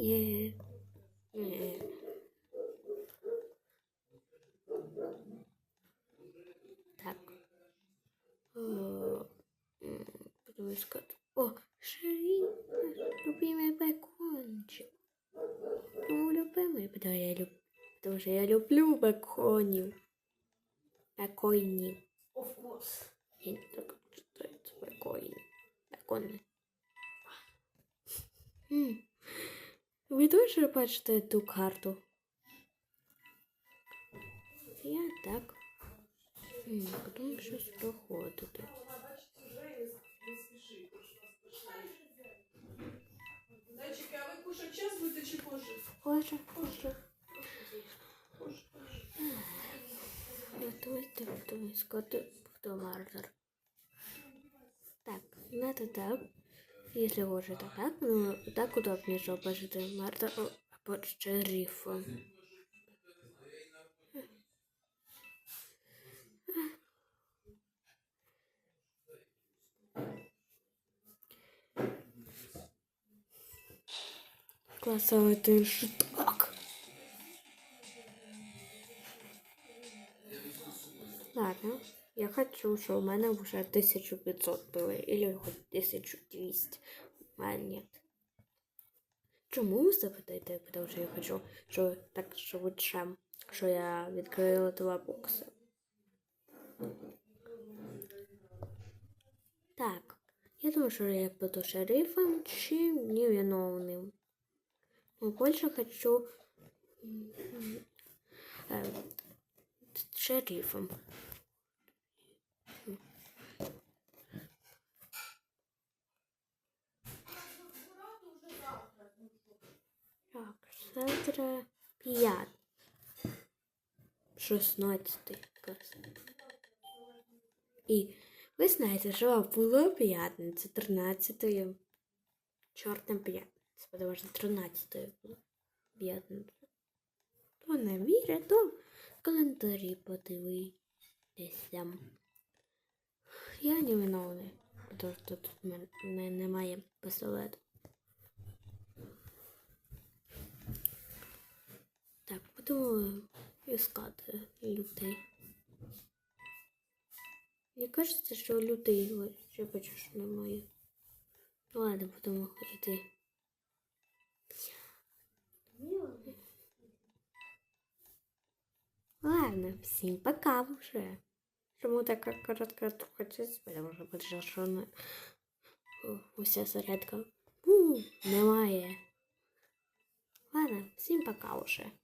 Ні. Так. О, Шарі, любимый бекончик. Ну, любимый, потому я люб... потому что я люблю беконів. Беконів. Of course. Я не так читається беконі. Бекони. М. Ви дуже бачите ту карту? Я так. Потім щось проходити. Зайчики, а ви кушать час будете чи позже? Боже. Позже. Готуйте, готуйте, скоты, кто мардер. Так, надо так. Если уже то так, ну так удобнее, чтобы пожити мардер або шерифом. Класовий так. Ладно, я хочу, щоб у мене вже 1500 було, или хоч 1200. А нет. Чому ви запитаєте? Тому що я хочу, що так швидше, що я відкрила два бокси. Так, я думаю, що я буду шерифом чи невиновним. Но больше хочу м, м, э, шерифом. Так, завтра п'ят. Шістнадцятий клас. І ви знаєте, що було п'ятниця, 13 чорна п'ятниця, тому що 13 було п'ятниця. Хто не вірить, то календарі подивитися. Я не виновний, тому що тут в мене немає пістолету. Так, буду искати людей. Мені кажеться, що людей ще бачиш немає. Ну ладно, будемо йти. Ладно, всім пока вже. Чому така коротка трохи тому що що не... Уся зарядка. Немає. Ладно, всім пока уже.